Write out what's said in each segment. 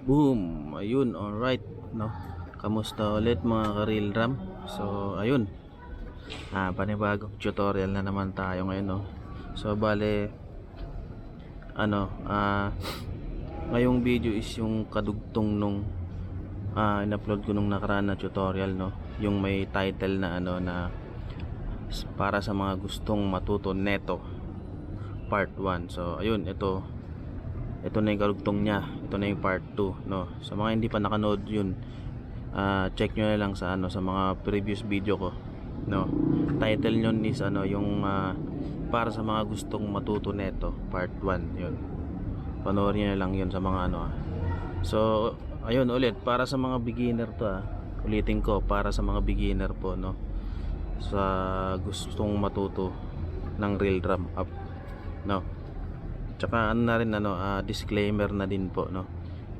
Boom! Ayun, alright, no? Kamusta ulit mga ka-real ram? So, ayun. Ah, panibagong tutorial na naman tayo ngayon, no? So, bale, ano, ah, ngayong video is yung kadugtong nung ah, in-upload ko nung nakaraan na tutorial, no? Yung may title na ano na para sa mga gustong matuto neto part 1. So, ayun, ito ito na yung karugtong niya. Ito na yung part 2 no? Sa mga hindi pa nakanood yun ah, check nyo na lang sa ano sa mga previous video ko no? Title nyo is ano yung ah, para sa mga gustong matuto neto part 1 yun. Panoorin nyo na lang yun sa mga ano ah. so ayun ulit para sa mga beginner to ah ulitin ko para sa mga beginner po no? Sa gustong matuto ng real drum up no Tsaka ano na rin ano, ah, disclaimer na din po no.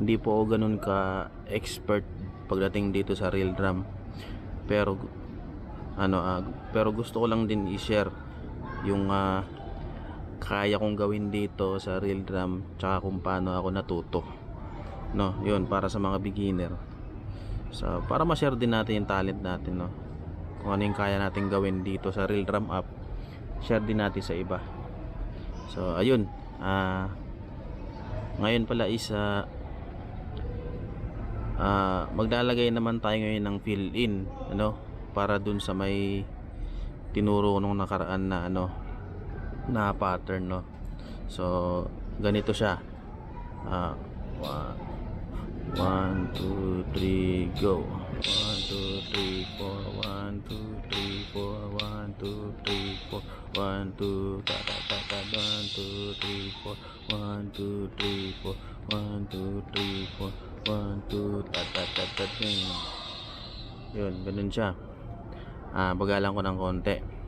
Hindi po ako ganun ka expert pagdating dito sa real drum. Pero ano ah, pero gusto ko lang din i-share yung ah, kaya kong gawin dito sa real drum tsaka kung paano ako natuto. No, 'yun para sa mga beginner. So, para ma-share din natin yung talent natin no. Kung ano yung kaya natin gawin dito sa real drum up, share din natin sa iba. So, ayun uh, ngayon pala is uh, uh, maglalagay naman tayo ngayon ng fill in ano para dun sa may tinuro nung nakaraan na ano na pattern no? So ganito siya. Uh, uh, 1, 2, 3, go. 1, 2, 3, 4 1, 2, 3, 4 1, 2, 3, 4 1, 2, ta ta ta ta. 1, 2, 3, 4 1, 2, 3, 4 1, 2, 3, 4 1, 2, ta ta ta ta Yun, ganun siya. Ah, Bagalan ko ng konti.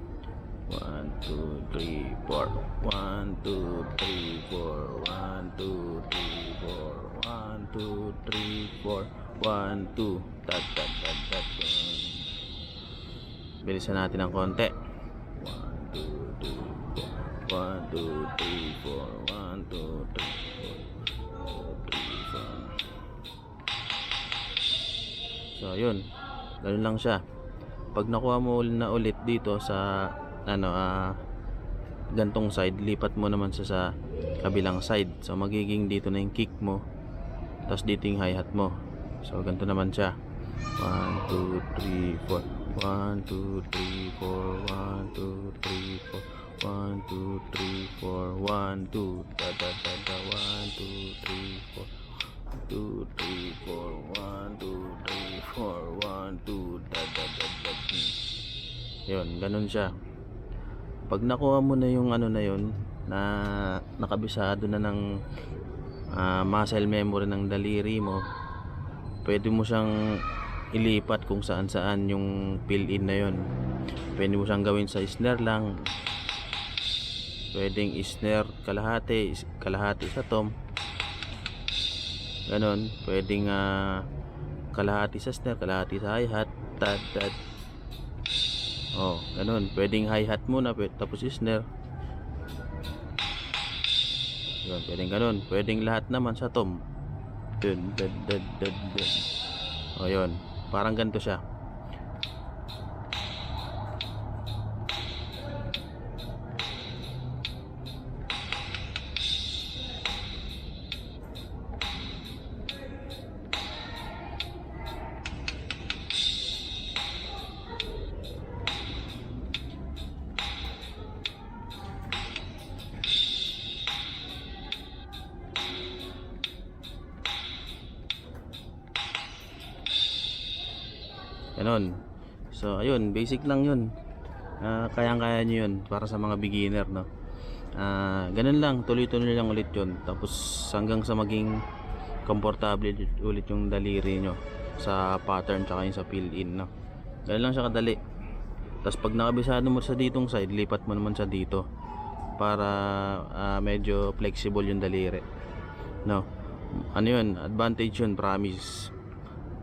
One, two, three, four. One, two, three, four. One, two, three, four. One, two, three, four. One, two. Tat, tat, tat, tat. Bilisan natin ng konti. One, two, three, four. One, two, three, four. One, two, three, four. One, two, three, four. So, yun. Ganun lang siya. Pag nakuha mo na ulit dito sa ano ah gantong side, lipat mo naman sa sa kabilang side. So magiging dito na yung kick mo. Tapos dito yung hi-hat mo. So ganito naman siya. 1 2 3 4 1 2 3 4 1 2 3 4 1 2 3 4 1 2 da da da da. 1 2 3 4 2 3 4 1 2 3 4 1 2 da da da da. Yun ganun siya pag nakuha mo na yung ano na yun na nakabisado na ng ah, muscle memory ng daliri mo pwede mo siyang ilipat kung saan saan yung fill in na yun. Pwede mo siyang gawin sa snare lang. Pwedeng snare kalahati kalahati sa tom. Ganon. Pwedeng ah, kalahati sa snare kalahati sa hi-hat tad tad Oh, ganun. Pwedeng hi-hat muna, tapos snare. Yun, pwedeng ganun. Pwedeng lahat naman sa tom. Dun, dun, dun, dun, dun. Oh, yun. Parang ganito siya. Ganon. So, ayun. Basic lang yun. Ah, kayang-kaya nyo yun para sa mga beginner, no? Ah, ganun lang. Tuloy-tuloy lang ulit yun. Tapos, hanggang sa maging komportable ulit yung daliri nyo sa pattern tsaka yung sa fill-in, no? Ganun lang siya kadali. Tapos, pag nakabisado mo sa ditong side, lipat mo naman sa dito para ah, medyo flexible yung daliri. No? Ano yun? Advantage yun, promise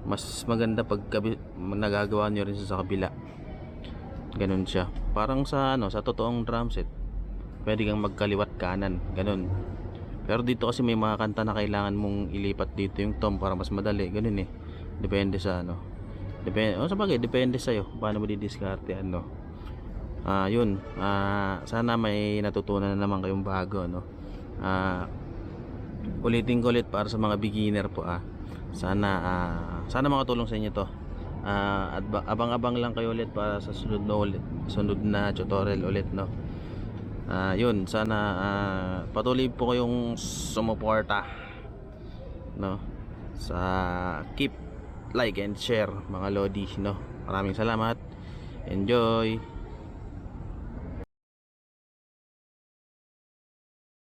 mas maganda pag nagagawa nyo rin sa kabila ganun siya parang sa ano sa totoong drum set pwede kang magkaliwat kanan ganun Pero dito kasi may mga kanta na kailangan mong ilipat dito yung tom para mas madali. Ganun eh. Depende sa ano. Depende, oh, sabagay, depende sa'yo. Paano mo didiskarte ano. Ah, yun. Ah, sana may natutunan na naman kayong bago, no. Ah, ulitin ko ulit para sa mga beginner po ah. Sana ah, sana makatulong sa inyo to. Ba- abang-abang lang kayo ulit para sa sunod na ulit, sunod na tutorial ulit, no. Ah, yun, sana ah, patuloy po kayong sumuporta no sa keep like and share mga lodi no. Maraming salamat. Enjoy.